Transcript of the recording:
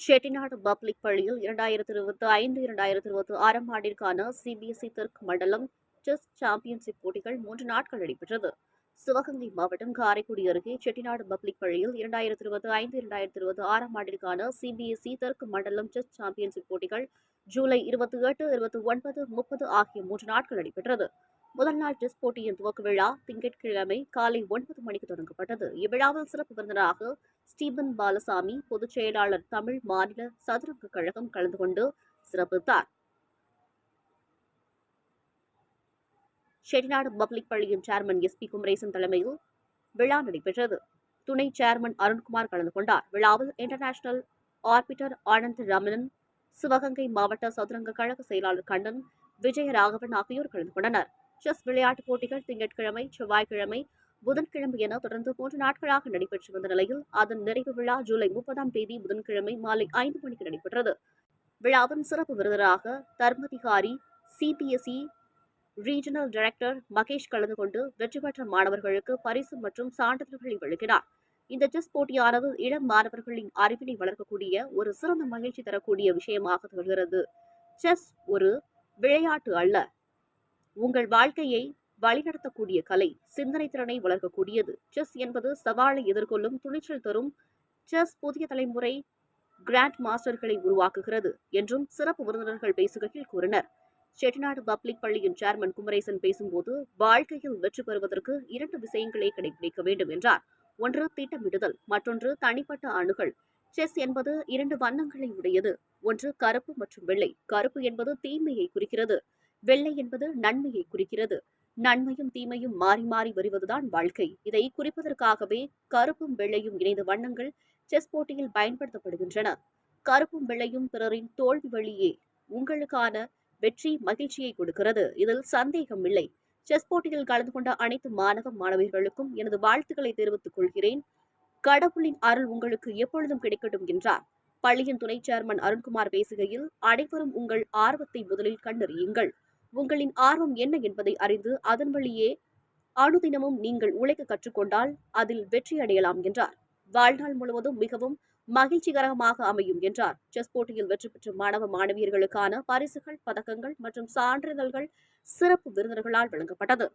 Chettinad public பள்ளியில் இரண்டாயிரத்தி இருபத்தி ஐந்து இரண்டாயிரத்தி இருபத்தி ஆறாம் ஆண்டிற்கான சிபிஎஸ்இ தெற்கு மண்டலம் செஸ் சாம்பியன்ஷிப் போட்டிகள் மூன்று நாட்கள் நடைபெற்றது. சிவகங்கை மாவட்டம் காரைக்குடி அருகே செட்டிநாடு பப்ளிக் பள்ளியில் இரண்டாயிரத்தி இருபத்தி ஐந்து இரண்டாயிரத்தி இருபத்தி ஆறாம் ஆண்டிற்கான சிபிஎஸ்இ தெற்கு மண்டலம் செஸ் சாம்பியன்ஷிப் போட்டிகள் ஜூலை இருபத்தி எட்டு இருபத்தி ஒன்பது முப்பது ஆகிய மூன்று நாட்கள் நடைபெற்றது. முதல் நாள் டெஸ்ட் போட்டியின் துவக்க விழா திங்கட்கிழமை காலை ஒன்பது மணிக்கு தொடங்கப்பட்டது. இவ்விழாவில் சிறப்பு விருந்தினராக ஸ்டீபன் பாலசாமி பொதுச் செயலாளர் தமிழ் மாநில சதுரங்க கழகம் கலந்து கொண்டு சிறப்பித்தார் செட்டிநாடு பப்ளிக் பள்ளியின் சேர்மன் எஸ் பி குமரேசன் தலைமையில் விழா நடைபெற்றது. துணை சேர்மன் அருண்குமார் கலந்து கொண்டார். விழாவில் இன்டர்நேஷனல் ஆர்பிட்டர் ஆனந்த் ரமணன் சிவகங்கை மாவட்ட சதுரங்க கழக செயலாளர் கண்ணன் விஜயராகவன் ஆகியோர் கலந்து கொண்டனர். செஸ் விளையாட்டுப் போட்டிகள் திங்கட்கிழமை செவ்வாய்க்கிழமை புதன்கிழமை என தொடர்ந்து மூன்று நாட்களாக நடைபெற்று வந்த நிலையில் அதன் நிறைவு விழா ஜூலை முப்பதாம் தேதி புதன்கிழமை மாலை ஐந்து மணிக்கு நடைபெற்றது. விழாவின் சிறப்பு விருதராக Dharmadhikari CBSE regional director Mahesh கலந்து கொண்டு வெற்றி பெற்ற மாணவர்களுக்கு பரிசு மற்றும் சான்றிதழ்களை வழங்கினார். இந்த செஸ் போட்டியானது இளம் மாணவர்களின் அறிவினை வளர்க்கக்கூடிய ஒரு சிறந்த மகிழ்ச்சி தரக்கூடிய விஷயமாக திகழ்கிறது. செஸ் ஒரு விளையாட்டு அல்ல. உங்கள் வாழ்க்கையை வழிநடத்தக்கூடிய கலை சிந்தனை திறனை வளர்க்கக்கூடியது. செஸ் என்பது சவாலை எதிர்கொள்ளும் துணிச்சல் தரும் செஸ் புதிய தலைமுறை கிராண்ட் மாஸ்டர்களை உருவாக்குகிறது என்றும் சிறப்பு விருந்தினர்கள் பேசுகையில் கூறினர். செட்டிநாடு பப்ளிக் பள்ளியின் சேர்மன் குமரேசன் பேசும்போது வாழ்க்கையில் வெற்றி பெறுவதற்கு இரண்டு விஷயங்களை கடைபிடிக்க வேண்டும் என்றார். ஒன்று திட்டமிடுதல் மற்றொன்று தனிப்பட்ட அணுகள் செஸ் என்பது இரண்டு வண்ணங்களை உடையது. ஒன்று கருப்பு மற்றும் வெள்ளை. கருப்பு என்பது தீமையை குறிக்கிறது. வெள்ளை என்பது நன்மையை குறிக்கிறது. நன்மையும் தீமையும் மாறி மாறி வருவதுதான் வாழ்க்கை. இதை குறிப்பதற்காகவே கருப்பும் வெள்ளையும் இணைந்த வண்ணங்கள் செஸ் போட்டியில் பயன்படுத்தப்படுகின்றன. கருப்பும் வெள்ளையும் பிறரின் தோல்வி வழியே உங்களுக்கான வெற்றி மகிழ்ச்சியை கொடுக்கிறது. இதில் சந்தேகம் இல்லை. செஸ் போட்டியில் கலந்து கொண்ட அனைத்து மாணவ மாணவிகளுக்கும் எனது வாழ்த்துக்களை தெரிவித்துக் கொள்கிறேன். கடவுளின் அருள் உங்களுக்கு எப்பொழுதும் கிடைக்கட்டும் என்றார். பள்ளியின் துணை சேர்மன் அருண்குமார் பேசுகையில் அனைவரும் உங்கள் ஆர்வத்தை முதலில் கண்டறியுங்கள். உங்களின் ஆர்வம் என்ன என்பதை அறிந்து அதன் வழியே அனுதினமும் நீங்கள் உழைக்க கற்றுக்கொண்டால் அதில் வெற்றி அடையலாம் என்றார். வாழ்நாள் முழுவதும் மிகவும் மகிழ்ச்சிகரமாக அமையும் என்றார். செஸ் போட்டியில் வெற்றி பெற்ற மாணவ மாணவியர்களுக்கான பரிசுகள் பதக்கங்கள் மற்றும் சான்றிதழ்கள் சிறப்பு விருந்தினர்களால் வழங்கப்பட்டது.